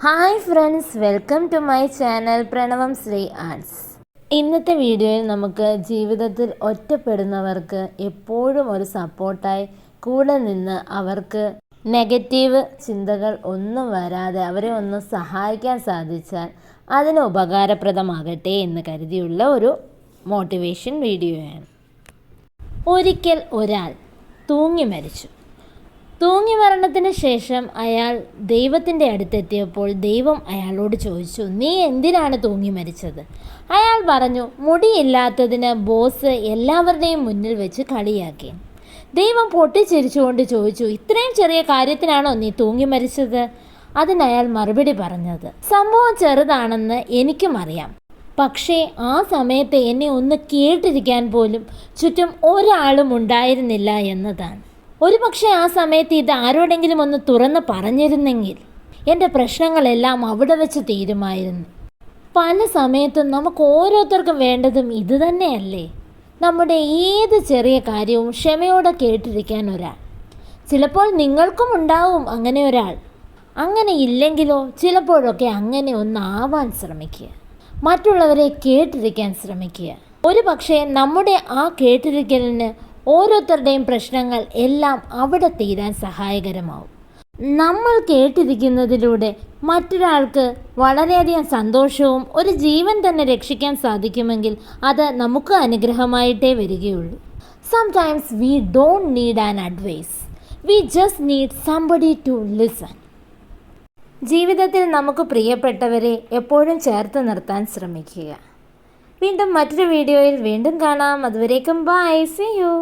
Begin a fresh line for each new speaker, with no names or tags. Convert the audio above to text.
Hi friends welcome to my channel Pranavam Sree arts ഇന്നത്തെ വീഡിയോയിൽ നമുക്ക് ജീവിതത്തിൽ ഒറ്റപ്പെടുന്നവർക്ക് എപ്പോഴും ഒരു സപ്പോർട്ടായി കൂടെ നിന്ന് അവർക്ക് നെഗറ്റീവ് ചിന്തകൾ ഒന്നും വരാതെ അവരെ ഒന്ന് സഹായിക്കാൻ സാധിച്ചാൽ അതിന് ഉപകാരപ്രദമാകട്ടെ എന്ന് കരുതിയുള്ള ഒരു മോട്ടിവേഷൻ വീഡിയോയാണ് ഒരിക്കൽ ഒരാൾ തൂങ്ങി മരിച്ചു. തൂങ്ങി മരണത്തിന് ശേഷം അയാൾ ദൈവത്തിന്റെ അടുത്തെത്തിയപ്പോൾ ദൈവം അയാളോട് ചോദിച്ചു നീ എന്തിനാണ് തൂങ്ങി മരിച്ചത്? അയാൾ പറഞ്ഞു മുടിയില്ലാത്തതിന് ബോസ് എല്ലാവരുടെയും മുന്നിൽ വെച്ച് കളിയാക്കി. ദൈവം പൊട്ടിച്ചിരിച്ചുകൊണ്ട് ചോദിച്ചു ഇത്രയും ചെറിയ കാര്യത്തിനാണോ നീ തൂങ്ങി മരിച്ചത്? അതിന് അയാൾ മറുപടി പറഞ്ഞത് സംഭവം ചെറുതാണെന്ന് എനിക്കും അറിയാം. പക്ഷേ ആ സമയത്ത് എന്നെ ഒന്ന് കേട്ടിരിക്കാൻ പോലും ചുറ്റും ഒരാളും ഉണ്ടായിരുന്നില്ല എന്നതാണ്. ഒരു പക്ഷേ ആ സമയത്ത് ഇത് ആരോടെങ്കിലും ഒന്ന് തുറന്ന് പറഞ്ഞിരുന്നെങ്കിൽ എന്റെ പ്രശ്നങ്ങളെല്ലാം അവിടെ വെച്ച് തീരുമായിരുന്നു. പല സമയത്തും നമുക്ക് ഓരോരുത്തർക്കും വേണ്ടതും ഇത് തന്നെയല്ലേ? നമ്മുടെ ഏത് ചെറിയ കാര്യവും ക്ഷമയോടെ കേട്ടിരിക്കാൻ ഒരാൾ. ചിലപ്പോൾ നിങ്ങൾക്കും ഉണ്ടാവും അങ്ങനെ ഒരാൾ. അങ്ങനെ ഇല്ലെങ്കിലോ ചിലപ്പോഴൊക്കെ അങ്ങനെ ഒന്നാവാൻ ശ്രമിക്കുക. മറ്റുള്ളവരെ കേട്ടിരിക്കാൻ ശ്രമിക്കുക. ഒരു പക്ഷേ നമ്മുടെ ആ കേട്ടിരിക്കലിന് ഓരോരുത്തരുടെയും പ്രശ്നങ്ങൾ എല്ലാം അവിടെ തീരാൻ സഹായകരമാവും. നമ്മൾ കേട്ടിരിക്കുന്നതിലൂടെ മറ്റൊരാൾക്ക് വളരെയധികം സന്തോഷവും ഒരു ജീവൻ തന്നെ രക്ഷിക്കാൻ സാധിക്കുമെങ്കിൽ അത് നമുക്ക് അനുഗ്രഹമായിട്ടേ വരികയുള്ളൂ. Sometimes we don't need an advice we just need somebody to listen ജീവിതത്തിൽ നമുക്ക് പ്രിയപ്പെട്ടവരെ എപ്പോഴും ചേർത്ത് നിർത്താൻ ശ്രമിക്കുക. വീണ്ടും മറ്റൊരു വീഡിയോയിൽ വീണ്ടും കാണാം. അതുവരേക്കും ബൈ സി യു